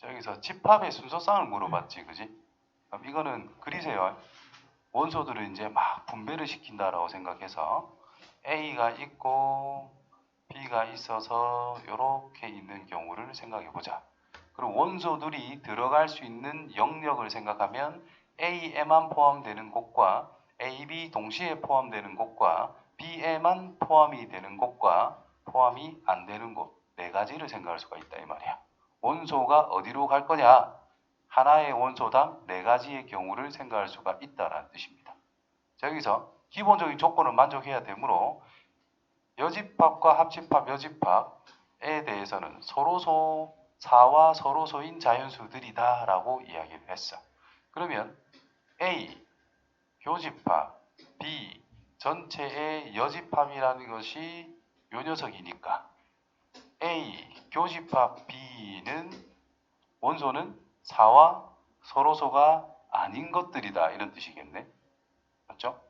저기서 집합의 순서상을 물어봤지, 그지? 그럼 이거는 그리세요. 원소들을 이제 막 분배를 시킨다라고 생각해서 A가 있고 B가 있어서 이렇게 있는 경우를 생각해 보자. 그리고 원소들이 들어갈 수 있는 영역을 생각하면 A에만 포함되는 곳과 A, B 동시에 포함되는 곳과 B에만 포함이 되는 곳과 포함이 안 되는 곳 네 가지를 생각할 수가 있다 이 말이야. 원소가 어디로 갈 거냐? 하나의 원소당 네 가지의 경우를 생각할 수가 있다라는 뜻입니다. 자, 여기서 기본적인 조건을 만족해야 되므로 여집합과 합집합, 여집합에 대해서는 서로소 사와 서로소인 자연수들이다 라고 이야기를 했어. 그러면 A 교집합, B 전체의 여집합이라는 것이 요 녀석이니까 A 교집합 B는 원소는 사와 서로소가 아닌 것들이다 이런 뜻이겠네. 맞죠?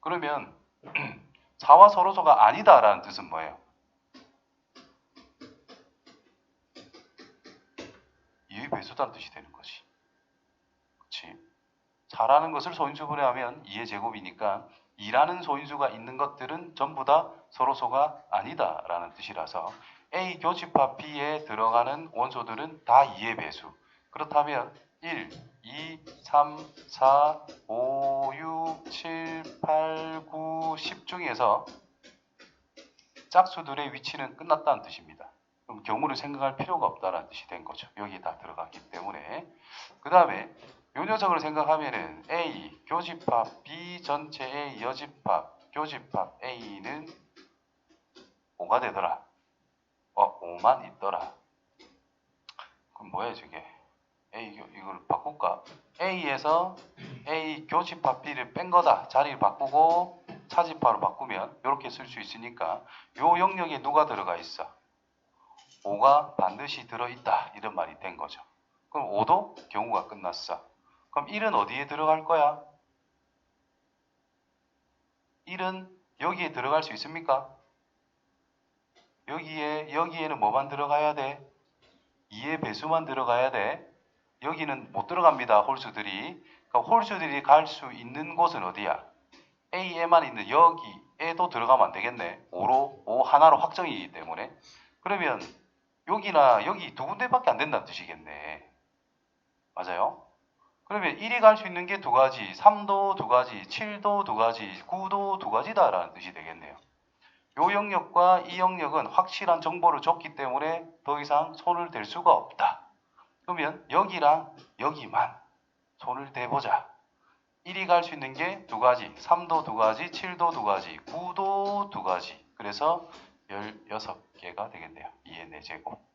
그러면 사와 서로소가 아니다라는 뜻은 뭐예요? 이의 배수다는 뜻이 되는 것이. 그렇지? 사라는 것을 소인수분해 하면 2의 제곱이니까 2라는 소인수가 있는 것들은 전부 다 서로소가 아니다라는 뜻이라서 A 교집합 B에 들어가는 원소들은 다 2의 배수. 그렇다면 1, 2, 3, 4, 5, 6, 7, 8, 9, 10 중에서 짝수들의 위치는 끝났다는 뜻입니다. 그럼 경우를 생각할 필요가 없다는 뜻이 된 거죠. 여기 다 들어갔기 때문에. 그 다음에 요 녀석을 생각하면은 A 교집합 B 전체의 여집합 교집합 A는 5가 되더라. 어 5만 있더라. 그럼 뭐야 저게? A 교- 이걸 바꿀까? A에서 A 교집합 B를 뺀 거다. 자리를 바꾸고 차집합으로 바꾸면 이렇게 쓸 수 있으니까 요 영역에 누가 들어가 있어? 5가 반드시 들어있다. 이런 말이 된 거죠. 그럼 5도 경우가 끝났어. 그럼 1은 어디에 들어갈 거야? 1은 여기에 들어갈 수 있습니까? 여기에 여기에는 뭐만 들어가야 돼? 2의 배수만 들어가야 돼. 여기는 못 들어갑니다. 홀수들이. 그러니까 홀수들이 갈 수 있는 곳은 어디야? A에만 있는 여기에도 들어가면 안 되겠네. 5로 5 하나로 확정이기 때문에. 그러면 여기나 여기 두 군데밖에 안 된다는 뜻이겠네. 맞아요? 그러면 1이 갈 수 있는 게 두 가지, 3도 두 가지, 7도 두 가지, 9도 두 가지다라는 뜻이 되겠네요. 요 영역과 이 영역은 확실한 정보를 줬기 때문에 더 이상 손을 댈 수가 없다. 그러면 여기랑 여기만 손을 대보자. 1이 갈 수 있는 게 두 가지, 3도 두 가지, 7도 두 가지, 9도 두 가지. 그래서 16개가 되겠네요. 2의 4제곱.